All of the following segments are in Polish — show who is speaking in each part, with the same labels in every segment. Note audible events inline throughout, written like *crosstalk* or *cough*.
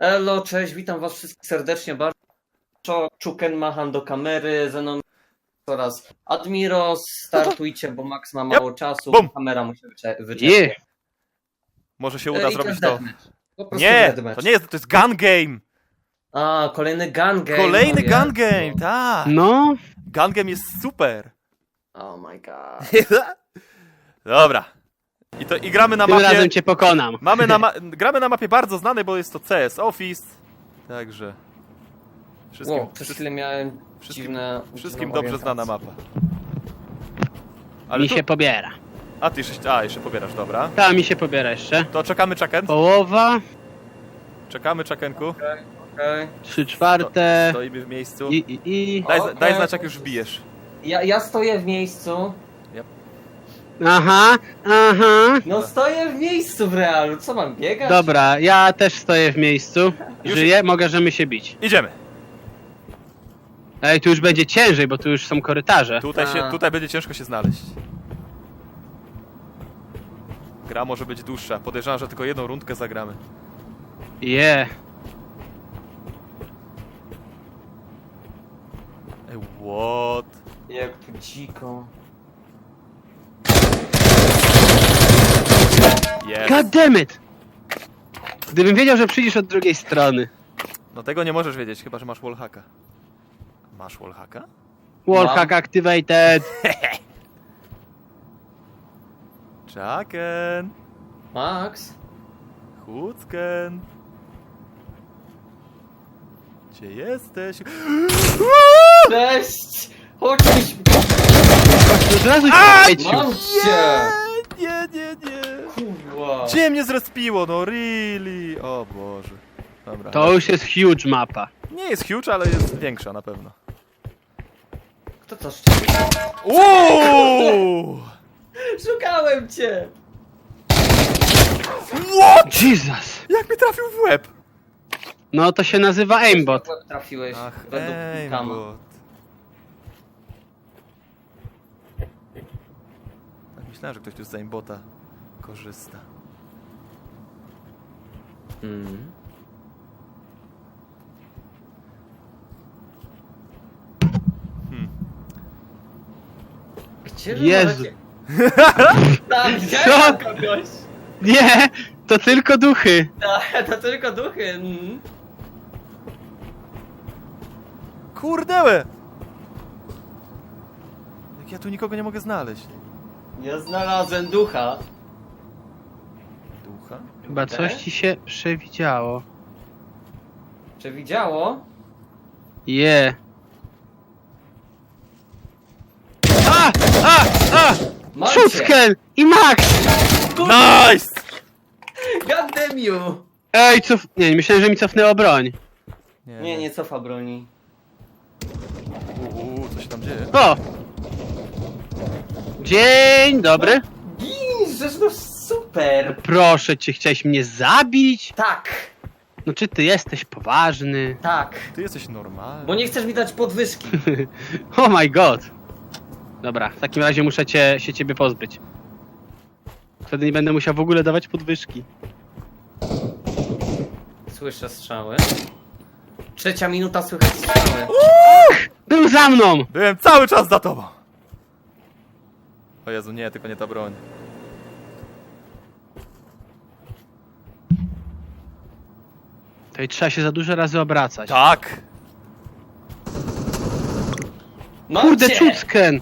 Speaker 1: Elo, cześć, witam was wszystkich serdecznie bardzo. Czuken Machan do kamery, ze mną oraz Admiros, startujcie, bo Max ma mało czasu,
Speaker 2: Bum.
Speaker 1: kamera musi wyczerpać.
Speaker 2: Może się
Speaker 1: E,
Speaker 2: uda
Speaker 1: i
Speaker 2: zrobić to. Nie,
Speaker 1: deathmatch.
Speaker 2: to nie jest, to jest gun game.
Speaker 1: A, kolejny gun game.
Speaker 2: Kolejny
Speaker 1: no
Speaker 2: gun game, tak.
Speaker 3: No,
Speaker 2: Gun game jest super.
Speaker 1: Oh my god. *laughs*
Speaker 2: Dobra. I to i gramy na
Speaker 3: tym
Speaker 2: mapie.
Speaker 3: razem cię pokonam.
Speaker 2: Mamy na ma... *laughs* gramy na mapie bardzo znanej, bo jest to CS Office. Także wszystkim,
Speaker 1: Wow, przez chwilę miałem
Speaker 2: wszystkim-
Speaker 1: dziwne...
Speaker 2: wszystkim dobrze znana mapa. Ale
Speaker 3: Mi
Speaker 2: tu...
Speaker 3: się pobiera.
Speaker 2: A ty jeszcze, a, jeszcze pobierasz, dobra.
Speaker 3: Ta mi się pobiera jeszcze.
Speaker 2: To czekamy czaken.
Speaker 3: Połowa,
Speaker 2: Czekamy czakenku.
Speaker 1: Okej.
Speaker 3: trzy czwarte
Speaker 2: Stoimy w miejscu.
Speaker 3: i, i, i.
Speaker 2: Daj,
Speaker 1: Okej.
Speaker 2: daj znać jak już wbijesz.
Speaker 1: Ja, ja stoję w miejscu.
Speaker 3: Aha, aha.
Speaker 1: No stoję w miejscu w realu, co mam biegać?
Speaker 3: Dobra, ja też stoję w miejscu.
Speaker 2: Już-
Speaker 3: Żyję, możemy się bić.
Speaker 2: Idziemy.
Speaker 3: Ej, tu już będzie ciężej, bo tu już są korytarze.
Speaker 2: Tutaj, się,
Speaker 1: A.
Speaker 2: tutaj będzie ciężko się znaleźć. Gra może być dłuższa. Podejrzewam, że tylko jedną rundkę zagramy.
Speaker 3: Je.
Speaker 2: Ej, what?
Speaker 1: Jak tu dziko.
Speaker 2: Jest.
Speaker 3: God damn it! Gdybym wiedział, że przyjdziesz od drugiej strony.
Speaker 2: No tego nie możesz wiedzieć, chyba że masz wallhacka. Masz wallhacka?
Speaker 3: Wallhack activated. *laughs*
Speaker 2: Czaken!
Speaker 1: Max?
Speaker 2: Chucken! Gdzie jesteś? *gasps*
Speaker 1: Cześć! Chodź,
Speaker 3: Od razu się
Speaker 1: mam cię! Kurwa.
Speaker 2: Gdzie mnie zrespiło? No really? O Boże. Dobra.
Speaker 3: To już jest huge mapa.
Speaker 2: Nie jest huge, ale jest większa na pewno.
Speaker 1: Kto to szczerze?
Speaker 2: Uuu!
Speaker 1: Szukałem cię!
Speaker 2: What?
Speaker 3: Jesus.
Speaker 2: Jak mi trafił w łeb?
Speaker 3: No to się nazywa aimbot.
Speaker 1: Łeb Trafiłeś
Speaker 2: Ach,
Speaker 1: według Kama.
Speaker 2: aimbot. Tak myślałem, że ktoś tu z aimbota korzysta.
Speaker 1: Mm.
Speaker 2: Hmm.
Speaker 1: Gdzie wy
Speaker 3: Jezu.
Speaker 1: możecie- *laughs* Tak, gdzie
Speaker 3: Co?
Speaker 1: kogoś?
Speaker 3: Nie, to tylko duchy.
Speaker 1: Tak, to tylko duchy. Mm.
Speaker 2: Kurdełe! Jak ja tu nikogo nie mogę znaleźć.
Speaker 1: Ja znalazłem ducha.
Speaker 2: Ducha?
Speaker 3: Chyba coś ci się przewidziało.
Speaker 1: Przewidziało?
Speaker 3: Je. A! A! A!
Speaker 1: Mam cię!
Speaker 3: Szuckel! I Max!
Speaker 2: Nice!
Speaker 1: God damn you!
Speaker 3: Ej, cof... Nie, myślałem, że mi cofnęło broń.
Speaker 1: Nie, nie cofa broni.
Speaker 2: Uuu, co się tam dzieje?
Speaker 3: O! Dzień dobry.
Speaker 1: Gin, no super!
Speaker 3: Proszę cię, chciałeś mnie zabić?
Speaker 1: Tak,
Speaker 3: No czy ty jesteś poważny?
Speaker 1: tak.
Speaker 2: Ty jesteś normalny.
Speaker 1: Bo nie chcesz mi dać podwyżki. *laughs*
Speaker 3: Oh my god. Dobra, w takim razie muszę cię, się ciebie pozbyć. Wtedy nie będę musiał w ogóle dawać podwyżki.
Speaker 1: Słyszę strzały. Trzecia minuta słychać strzały.
Speaker 3: Był za mną!
Speaker 2: Byłem cały czas za tobą! O Jezu, nie, tylko nie ta broń.
Speaker 3: To i trzeba się za dużo razy obracać.
Speaker 2: Tak!
Speaker 1: Mam
Speaker 3: Kurde,
Speaker 1: cię!
Speaker 3: Czucken!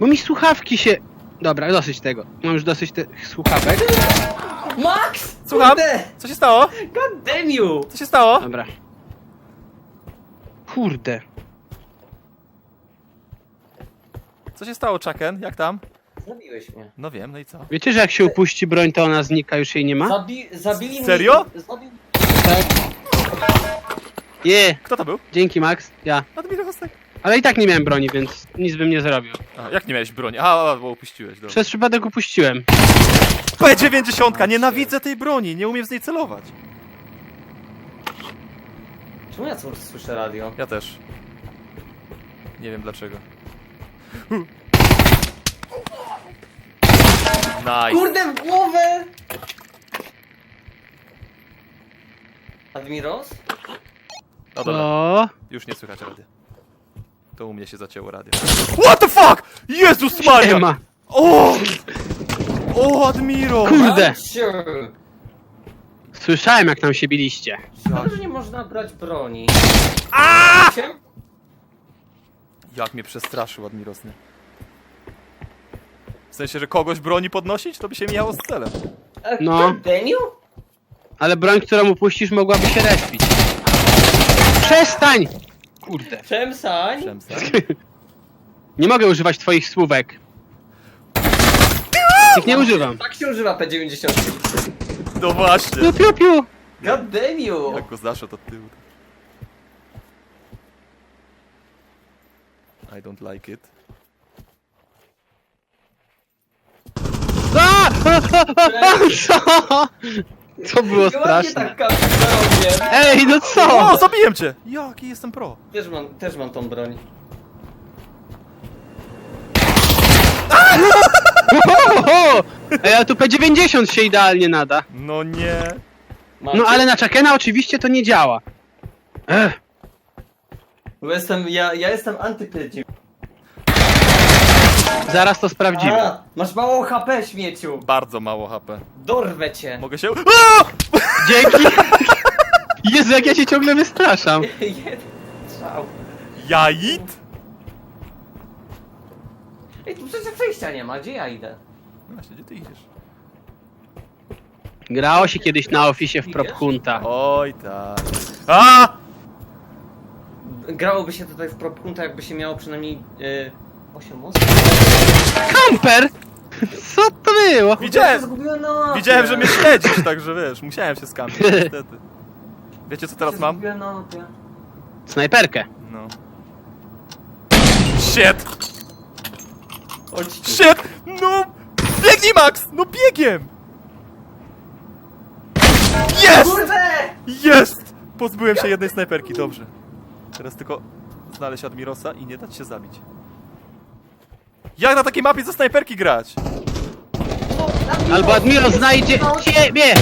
Speaker 3: Bo mi słuchawki się... Dobra, dosyć tego. Mam już dosyć tych słuchawek.
Speaker 1: Max!
Speaker 2: Słucham?
Speaker 1: Kurde!
Speaker 2: Co się stało?
Speaker 1: God damn you!
Speaker 2: Co się stało?
Speaker 3: Dobra. Kurde.
Speaker 2: Co się stało, Chucken? Jak tam?
Speaker 1: Zabiłeś mnie.
Speaker 2: No wiem, no i co?
Speaker 3: Wiecie, że jak się upuści broń, to ona znika, już jej nie ma?
Speaker 1: Zabi zabili
Speaker 2: Serio?
Speaker 1: mnie. Zabi
Speaker 3: Tak. Je,
Speaker 2: Kto to był?
Speaker 3: dzięki Max. Ja.
Speaker 2: Admirosek.
Speaker 3: Ale i tak nie miałem broni, więc nic bym nie zrobił.
Speaker 2: A, jak nie miałeś broni? A, a, bo upuściłeś, dobra.
Speaker 3: Przez przypadek upuściłem.
Speaker 2: P90! Nienawidzę tej broni, nie umiem z niej celować.
Speaker 1: Czemu ja cały czas słyszę radio?
Speaker 2: Ja też. Nie wiem dlaczego. Nice.
Speaker 1: Kurde, w głowę! Admiros?
Speaker 2: No dobra, już nie słychać radia. To u mnie się zacięło radio. What the fuck? Jezus Maria!
Speaker 3: Nie ma.
Speaker 2: O! O, Admiro!
Speaker 3: Kurde. Słyszałem jak tam się biliście.
Speaker 1: Szkoda, że nie można brać broni. Cię?
Speaker 2: Jak mnie przestraszył Admiros, nie? W sensie, że kogoś broni podnosić, to by się mijało z celem.
Speaker 1: E,
Speaker 3: No.
Speaker 1: Deniu?
Speaker 3: Ale broń, którą upuścisz, mogłaby się respić. Przestań! Kurde.
Speaker 1: Przemsań?
Speaker 2: Przemsa. *laughs*
Speaker 3: Nie mogę używać twoich słówek. Ich nie używam.
Speaker 1: Tak się używa P90.
Speaker 2: No właśnie.
Speaker 3: Piu, piu, piu.
Speaker 1: God damn you!
Speaker 2: Jak go zaszedł od tyłu. I don't like it.
Speaker 3: A! *laughs* Co? To było straszne.
Speaker 1: tak kapitałem.
Speaker 3: Ej, no
Speaker 2: O,
Speaker 3: co?
Speaker 2: zabiłem cię! Jaki jestem pro.
Speaker 1: Też mam, też mam tą broń.
Speaker 3: Oho! Ej, ale tu P90 się idealnie nada.
Speaker 2: No nie.
Speaker 3: No ale na Chakena oczywiście to nie działa. Ech.
Speaker 1: Bo jestem, ja, ja jestem anty
Speaker 3: Zaraz to sprawdzimy.
Speaker 1: A, masz mało HP, śmieciu.
Speaker 2: Bardzo mało HP.
Speaker 1: Dorwę cię.
Speaker 2: Mogę się... A!
Speaker 3: Dzięki! Jezu, jak ja się ciągle wystraszam. *laughs*
Speaker 1: Jeden strzał. Ej, tu przecież przejścia nie ma, gdzie ja idę?
Speaker 2: Właśnie, gdzie ty idziesz?
Speaker 3: Grało się kiedyś na ofisie w Prop Hunta.
Speaker 2: Oj tak. A!
Speaker 1: Grałoby się tutaj w Propunta, jakby się miało przynajmniej yy, 8 osób.
Speaker 3: Kamper! Co to było?
Speaker 2: Widziałem!
Speaker 1: się zgubiłem na mapie.
Speaker 2: Widziałem, że mnie śledzisz, także wiesz, musiałem się skampić, *laughs* niestety. Wiecie co teraz mam?
Speaker 1: zgubiłem na mapie.
Speaker 3: Snajperkę.
Speaker 2: No. Shit!
Speaker 1: Chodź tu.
Speaker 2: Shit! No! Biegnij Max! No biegiem! Jest!
Speaker 1: Kurde!
Speaker 2: Jest! Pozbyłem się jednej snajperki, dobrze. Teraz tylko znaleźć Admirosa i nie dać się zabić. Jak na takiej mapie ze snajperki grać?
Speaker 3: Albo Admiro znajdzie ciebie!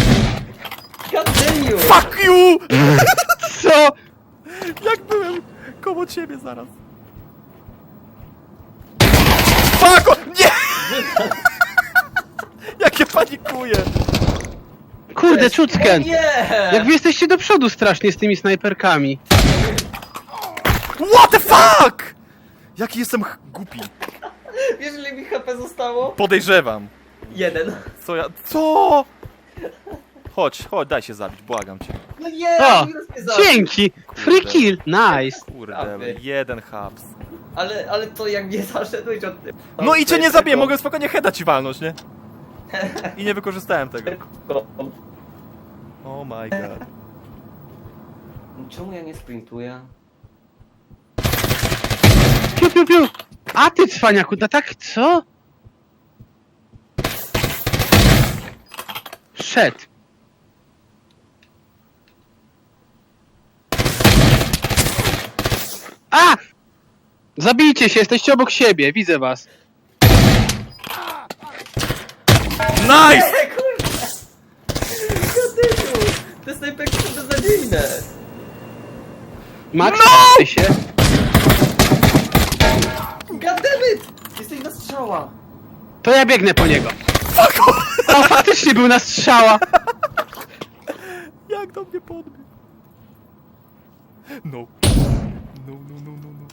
Speaker 2: Fuck you! *laughs*
Speaker 3: Co?
Speaker 2: Jak byłem koło ciebie zaraz. Fuck! o- Nie! *laughs* Jak ja panikuję!
Speaker 3: Kurde, Czucken!
Speaker 1: Nie!
Speaker 3: Jak wy jesteście do przodu strasznie z tymi snajperkami.
Speaker 2: What the fuck! Jaki jestem ch- głupi.
Speaker 1: Wiesz ile mi HP zostało?
Speaker 2: Podejrzewam.
Speaker 1: Jeden.
Speaker 2: Co ja... Co? Chodź, chodź, daj się zabić, błagam cię.
Speaker 1: No nie!
Speaker 3: O!
Speaker 1: Mnie zabił.
Speaker 3: Dzięki! Free kill! Nice!
Speaker 2: Kurde,
Speaker 1: Prawy.
Speaker 2: jeden haps.
Speaker 1: Ale, ale to jak mnie zaszedłeś od tym...
Speaker 2: No i cię nie zabiję, mogę spokojnie heada ci walnąć, nie? I nie wykorzystałem tego. Oh my god.
Speaker 1: Czemu ja nie sprintuję?
Speaker 3: Piu, piu, piu! A ty cwaniaku, no tak co? Szedł. A! Zabijcie się, jesteście obok siebie, widzę was.
Speaker 2: Nice! *laughs*
Speaker 1: Kurde! Gadyniu! Te snajperki są beznadziejne!
Speaker 3: Max,
Speaker 2: No!
Speaker 3: się.
Speaker 1: Goddammit! Jesteś na strzała!
Speaker 3: To ja biegnę po niego. O, faktycznie był na strzała.
Speaker 2: Jak do mnie podbił? No. No, no, no, no, no.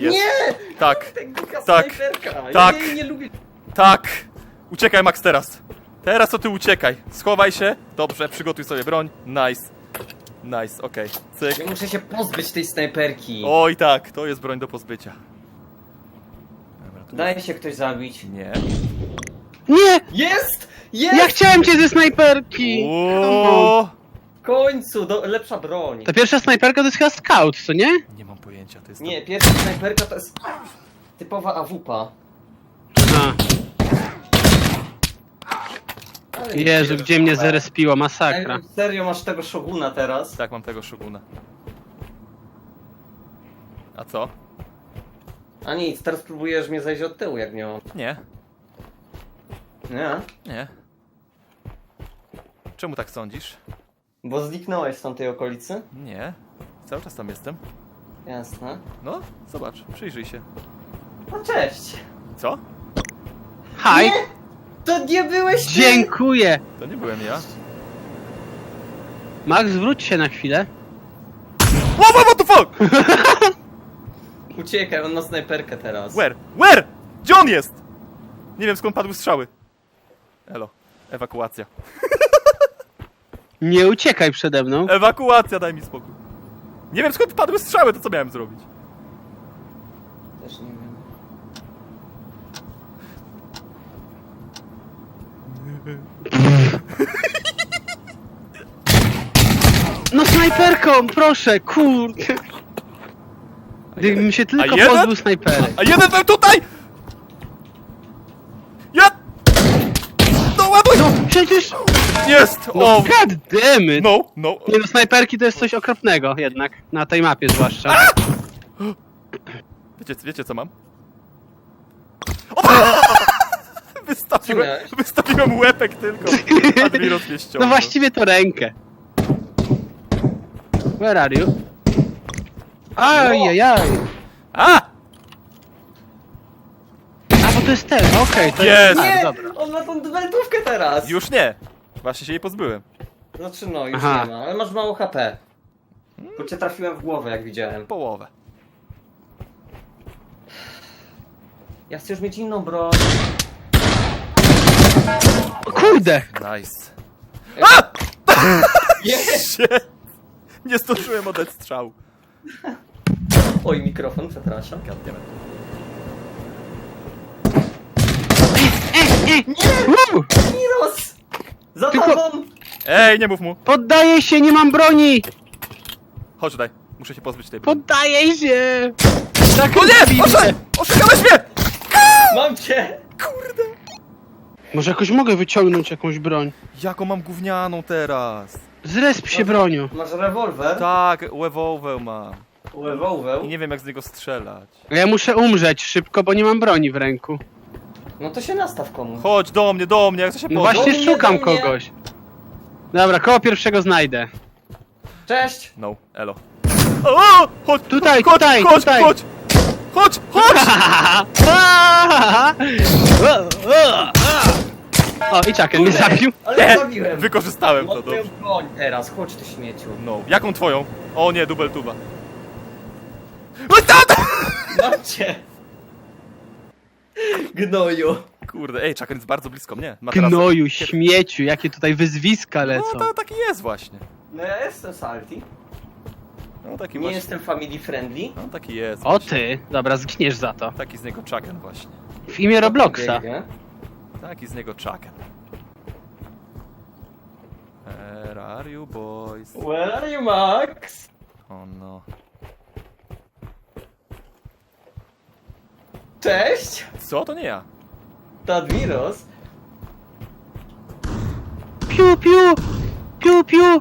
Speaker 2: Jest.
Speaker 1: Nie!
Speaker 2: Tak, Tak,
Speaker 1: snajperka!
Speaker 2: tak.
Speaker 1: Ja jej nie lubię.
Speaker 2: tak. Uciekaj, Max, teraz. Teraz to ty uciekaj. Schowaj się. Dobrze, przygotuj sobie broń. Nice. Nice, okej. Cyk.
Speaker 1: Ja muszę się pozbyć tej snajperki.
Speaker 2: Oj tak, to jest broń do pozbycia. Dobra, tu
Speaker 1: Daje się ktoś zabić.
Speaker 2: Nie.
Speaker 3: Nie!
Speaker 1: Jest! Jest!
Speaker 3: Ja chciałem cię ze snajperki!
Speaker 2: O!
Speaker 1: W końcu! Do, lepsza broń.
Speaker 3: Ta pierwsza snajperka to jest chyba scout, co nie?
Speaker 2: Nie mam pojęcia, to jest
Speaker 1: Nie, pierwsza snajperka to jest typowa AWP. Ale
Speaker 3: Jezu, gdzie mnie zerespiło, masakra.
Speaker 1: Ej, Serio masz tego szoguna teraz?
Speaker 2: Tak, mam tego szuguna. A co?
Speaker 1: A nic, teraz próbujesz mnie zajść od tyłu, jak nie mam.
Speaker 2: Nie,
Speaker 1: Nie?
Speaker 2: nie. Czemu tak sądzisz?
Speaker 1: Bo zniknąłeś z tamtej okolicy?
Speaker 2: Nie. Cały czas tam jestem.
Speaker 1: Jasne.
Speaker 2: No, zobacz, przyjrzyj się.
Speaker 1: No cześć.
Speaker 2: Co?
Speaker 3: Haj!
Speaker 1: Nie! To nie byłeś ty!
Speaker 3: Dziękuję!
Speaker 2: To nie byłem ja.
Speaker 3: Max, zwróć się na chwilę.
Speaker 2: Wow, wow, what the fuck? *laughs*
Speaker 1: Uciekaj, on ma snajperkę teraz.
Speaker 2: Where? Where? Gdzie on jest? Nie wiem skąd padły strzały. Elo. Ewakuacja.
Speaker 3: Nie uciekaj przede mną.
Speaker 2: Ewakuacja, daj mi spokój. Nie wiem skąd padły strzały, to co miałem zrobić?
Speaker 1: Też nie wiem.
Speaker 3: No snajperką, proszę, kurde. Gdybym się tylko
Speaker 2: jeden?
Speaker 3: pozbył snajperek.
Speaker 2: A jeden był tutaj! Ja! No ładuj!
Speaker 3: No przecież...
Speaker 2: Jest!
Speaker 3: No
Speaker 2: O!
Speaker 3: god damn it.
Speaker 2: No, no.
Speaker 3: Nie no, snajperki to jest coś okropnego jednak. Na tej mapie zwłaszcza.
Speaker 2: Wiecie, wiecie co mam? O! Wystawiłem, wystawiłem łepek tylko. Admiros mnie
Speaker 3: No właściwie to rękę. Where are you? Ajajaj.
Speaker 2: A!
Speaker 3: A, bo to jest ten, okej, to
Speaker 2: Jest!
Speaker 3: jest...
Speaker 1: Nie!
Speaker 3: Dobra.
Speaker 1: On ma tą dweltówkę teraz!
Speaker 2: Już nie. Właśnie się jej pozbyłem.
Speaker 1: Znaczy no, już
Speaker 3: Aha.
Speaker 1: nie ma, ale masz mało HP. Bo cię trafiłem w głowę, jak widziałem.
Speaker 2: Połowę.
Speaker 1: Ja chcę już mieć inną broń.
Speaker 3: O Kurde!
Speaker 2: Nice. *laughs*
Speaker 1: Jest!
Speaker 2: Shit. Nie zdążyłem oddać strzału.
Speaker 1: Oj, mikrofon, przepraszam.
Speaker 2: Goddammit.
Speaker 3: Uuu,
Speaker 1: Miros! Za
Speaker 3: Tylko-
Speaker 1: tobą!
Speaker 2: Ej, nie mów mu.
Speaker 3: poddaję się, nie mam broni!
Speaker 2: Chodź tutaj. Muszę się pozbyć tej broni.
Speaker 3: Poddaję się! Tak
Speaker 2: O nie! Oszukałeś mnie!
Speaker 1: Mam cię!
Speaker 2: Kurde!
Speaker 3: Może jakoś mogę wyciągnąć jakąś broń.
Speaker 2: Jaką mam gównianą teraz?
Speaker 3: Zresp się bronią.
Speaker 1: Masz rewolwer?
Speaker 2: Tak, rewolwer mam.
Speaker 1: Rewolwer?
Speaker 2: I nie wiem jak z niego strzelać.
Speaker 3: Ja muszę umrzeć szybko, bo nie mam broni w ręku.
Speaker 1: No to się nastaw komuś.
Speaker 2: Chodź do mnie, do mnie, jak chcę się
Speaker 3: No właśnie
Speaker 1: Do mnie,
Speaker 3: szukam
Speaker 1: do mnie.
Speaker 3: kogoś. Dobra, koło pierwszego znajdę.
Speaker 1: Cześć!
Speaker 2: No, elo. O! Chodź!
Speaker 3: Tutaj,
Speaker 2: chodź,
Speaker 3: tutaj,
Speaker 2: chodź,
Speaker 3: tutaj.
Speaker 2: Chodź! Chodź! Chodź!
Speaker 3: o, i Chucken mnie zabił.
Speaker 1: Ale zabiłem!
Speaker 2: Wykorzystałem to, dobrze.
Speaker 1: broń teraz, chodź ty śmieciu.
Speaker 2: No. Jaką twoją? O nie, dubel tuba. O, tata!
Speaker 1: Cię! Gnoju.
Speaker 2: Kurde, ej, Chucken jest bardzo blisko mnie. Ma teraz...
Speaker 3: Gnoju, śmieciu, jakie tutaj wyzwiska lecą.
Speaker 2: No to taki jest właśnie.
Speaker 1: No ja jestem salty.
Speaker 2: No taki
Speaker 1: Nie
Speaker 2: właśnie.
Speaker 1: jestem family friendly.
Speaker 2: No taki jest.
Speaker 3: O ty, dobra, zgniesz za to.
Speaker 2: Taki z niego Chucken właśnie.
Speaker 3: W imię Robloxa.
Speaker 2: Taki z niego Chucken. Where are you boys?
Speaker 1: Where are you, Max?
Speaker 2: O no.
Speaker 1: Cześć!
Speaker 2: Co? To nie ja.
Speaker 1: To Admiros.
Speaker 3: Piu, piu, piu, piu.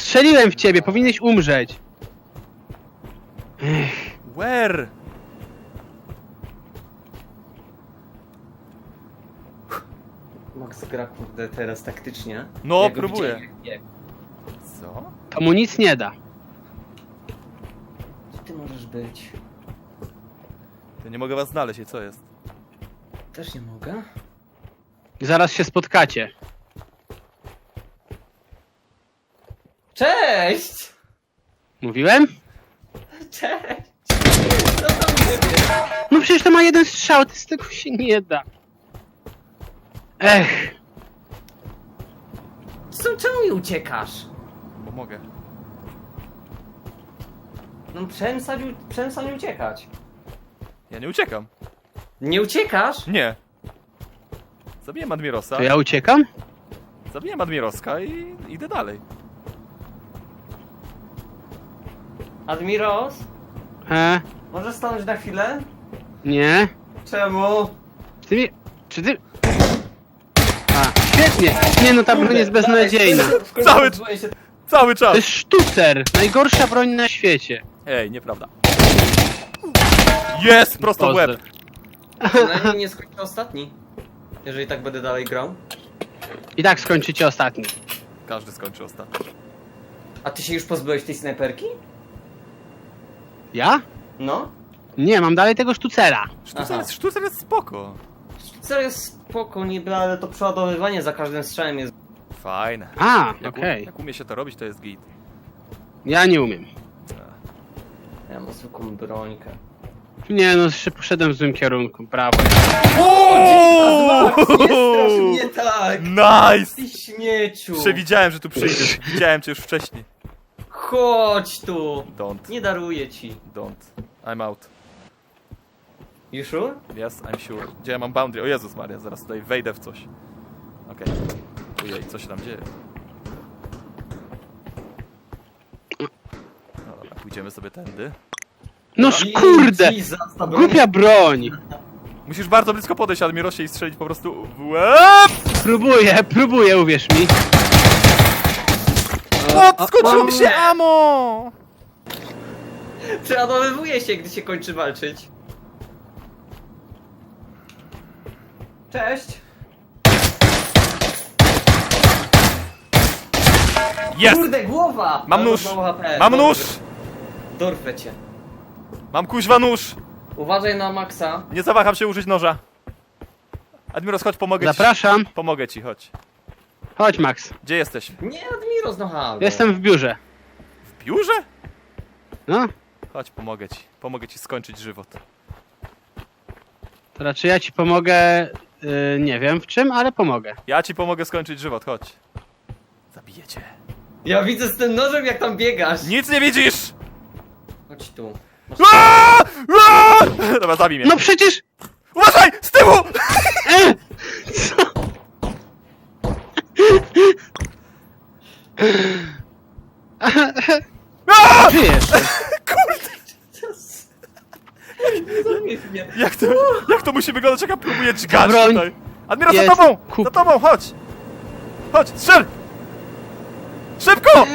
Speaker 3: Strzeliłem w ciebie, powinieneś umrzeć.
Speaker 2: Where?
Speaker 1: Max gra kurde teraz taktycznie.
Speaker 2: No,
Speaker 1: go
Speaker 2: próbuję.
Speaker 1: widziałem, jak biegł.
Speaker 2: Co?
Speaker 3: To mu nic nie da.
Speaker 1: Gdzie ty możesz być?
Speaker 2: To nie mogę was znaleźć, i co jest?
Speaker 1: Też nie mogę.
Speaker 3: Zaraz się spotkacie.
Speaker 1: Cześć!
Speaker 3: Mówiłem?
Speaker 1: Cześć! Co tam u ciebie?
Speaker 3: No przecież to ma jeden strzał, to z tego się nie da. Ech,
Speaker 1: Co, czemu mi uciekasz?
Speaker 2: Bo mogę.
Speaker 1: No przestań, u- uciekać.
Speaker 2: Ja nie uciekam.
Speaker 1: Nie uciekasz?
Speaker 2: Nie. Zabiłem Admirosa.
Speaker 3: to ja uciekam?
Speaker 2: Zabiłem Admiroska i idę dalej.
Speaker 1: Admiros?
Speaker 3: E,
Speaker 1: Możesz stanąć na chwilę?
Speaker 3: nie.
Speaker 1: Czemu?
Speaker 3: Czy ty mi... Czy ty... A, świetnie. Nie no, ta broń jest beznadziejna.
Speaker 2: Cały-
Speaker 1: pozbyłem się-
Speaker 2: Cały
Speaker 3: To
Speaker 2: czas!
Speaker 3: jest sztucer. Najgorsza broń na świecie.
Speaker 2: Ej, nieprawda. Jest! Prosto w łeb!
Speaker 3: Pozdro.
Speaker 1: Przynajmniej nie skończę ostatni. Jeżeli tak będę dalej grał.
Speaker 3: I tak skończycie ostatni.
Speaker 2: Każdy skończy ostatni.
Speaker 1: A ty się już pozbyłeś tej snajperki?
Speaker 3: Ja?
Speaker 1: No.
Speaker 3: Nie, mam dalej tego sztucera.
Speaker 2: Sztucer
Speaker 1: Aha.
Speaker 2: jest, sztucer jest spoko.
Speaker 1: Serio jest spoko niby, ale to przeładowywanie za każdym strzałem jest...
Speaker 2: Fajne.
Speaker 3: A,
Speaker 2: Jak,
Speaker 3: okej.
Speaker 2: jak umie się to robić, to jest git.
Speaker 3: Ja nie umiem.
Speaker 1: Ja mam zwykłą brońkę.
Speaker 3: Nie no, szy- poszedłem w złym kierunku, brawo.
Speaker 1: Max, nie strasz mnie tak!
Speaker 2: Nice!
Speaker 1: Ty śmieciu!
Speaker 2: Przewidziałem, że tu przyjdziesz. Widziałem cię już wcześniej.
Speaker 1: Chodź tu!
Speaker 2: Don't,
Speaker 1: Nie daruję ci.
Speaker 2: don't. I'm out.
Speaker 1: You sure?
Speaker 2: Yes, I'm sure. Gdzie ja mam boundary? O Jezus Maria, zaraz tutaj wejdę w coś. Okej. Ojej, co się tam dzieje? No dobra, pójdziemy sobie tędy.
Speaker 3: No kurde!
Speaker 1: Jesus, ta broń-
Speaker 3: Głupia broń!
Speaker 2: Musisz bardzo blisko podejść, Admirosie, i strzelić po prostu w łeb!
Speaker 3: Próbuję, próbuję, uwierz mi.
Speaker 2: O, skończyło mi się amo!
Speaker 1: Przeładowywuje się, gdy się kończy walczyć. Cześć!
Speaker 2: Jest!
Speaker 1: Kurde, głowa!
Speaker 2: Mam nóż!
Speaker 1: mało HP.
Speaker 2: Mam nóż!
Speaker 1: Dorwę cię.
Speaker 2: Mam kuźwa nóż!
Speaker 1: Uważaj na Maxa.
Speaker 2: Nie zawaham się użyć noża. Admiros, chodź, pomogę
Speaker 3: Zapraszam.
Speaker 2: ci. Pomogę ci, chodź.
Speaker 3: Chodź, Max.
Speaker 2: Gdzie jesteś?
Speaker 1: Nie, No halo.
Speaker 3: Jestem w biurze.
Speaker 2: W biurze?
Speaker 3: No,
Speaker 2: Chodź, pomogę ci. Pomogę ci skończyć żywot.
Speaker 3: to raczej ja ci pomogę. y, nie wiem w czym, ale pomogę.
Speaker 2: Ja ci pomogę skończyć żywot, chodź. Zabiję cię.
Speaker 1: Ja widzę z tym nożem, jak tam biegasz.
Speaker 2: Nic nie widzisz!
Speaker 1: Chodź tu. Masz...
Speaker 2: Aaaa! Aaaa! Dobra, zabij mnie.
Speaker 3: No przecież.
Speaker 2: Uważaj! Z tyłu!
Speaker 3: E! Co?
Speaker 2: Aaaa!
Speaker 3: Ty jeszcze.
Speaker 1: Mnie.
Speaker 2: Jak to, jak to musi wyglądać, jak ja próbuję dźgać
Speaker 3: Broń.
Speaker 2: tutaj? Admiros, za
Speaker 3: Jest.
Speaker 2: tobą!
Speaker 3: Kup.
Speaker 2: Za tobą, chodź! Chodź, strzel! Szybko!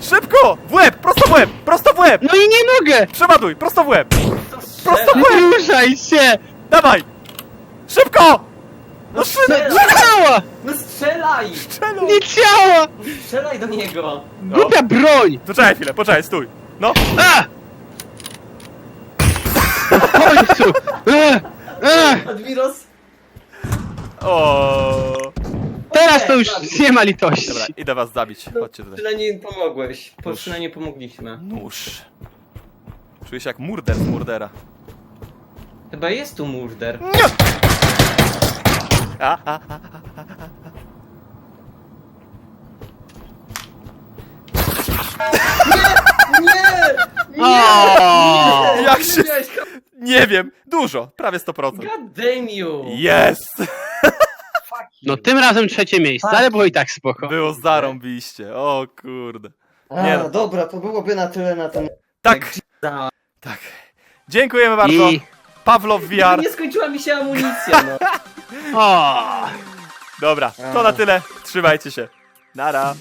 Speaker 2: Szybko! W łeb! Prosto w łeb! Prosto w łeb!
Speaker 3: No i nie mogę!
Speaker 2: Przeładuj! Prosto w łeb!
Speaker 1: To
Speaker 2: Prosto w łeb!
Speaker 3: Ruszaj się!
Speaker 2: Dawaj! Szybko! No
Speaker 3: No
Speaker 2: szybko!
Speaker 3: nie działa!
Speaker 1: No strzelaj!
Speaker 2: Strzelaj!
Speaker 3: Nie działa!
Speaker 1: Strzelaj do niego!
Speaker 2: No.
Speaker 3: Głupia broń!
Speaker 2: To czekaj chwilę, poczekaj, stój. No,
Speaker 3: A! W końcu! E! E!
Speaker 1: Admiros!
Speaker 2: o.
Speaker 3: Teraz to już nie ma litości.
Speaker 2: Dobra, idę was zabić. Chodźcie tutaj.
Speaker 1: Przynajmniej pomogłeś. Po-
Speaker 2: Nóż.
Speaker 1: Przynajmniej pomogliśmy.
Speaker 2: Nóż. Czuję się jak murder z murdera.
Speaker 1: Chyba jest tu murder.
Speaker 2: A, a, a.
Speaker 1: Nie!
Speaker 3: O!
Speaker 1: Nie!
Speaker 2: Jak się-? Nie wiem, dużo, prawie 100%.
Speaker 1: God damn you!
Speaker 2: Jest!
Speaker 1: Fuck
Speaker 3: No tym razem trzecie miejsce, ale było i tak spoko.
Speaker 2: Było zarąbiście, o kurde.
Speaker 1: A,
Speaker 2: Nie no.
Speaker 1: dobra, to byłoby na tyle na ten...
Speaker 2: Tak, tak. Dziękujemy bardzo.
Speaker 3: I...
Speaker 2: Pawlow VR.
Speaker 1: Nie skończyła mi się amunicja, no. *laughs*
Speaker 3: O!
Speaker 2: Dobra, to na tyle. Trzymajcie się. Nara.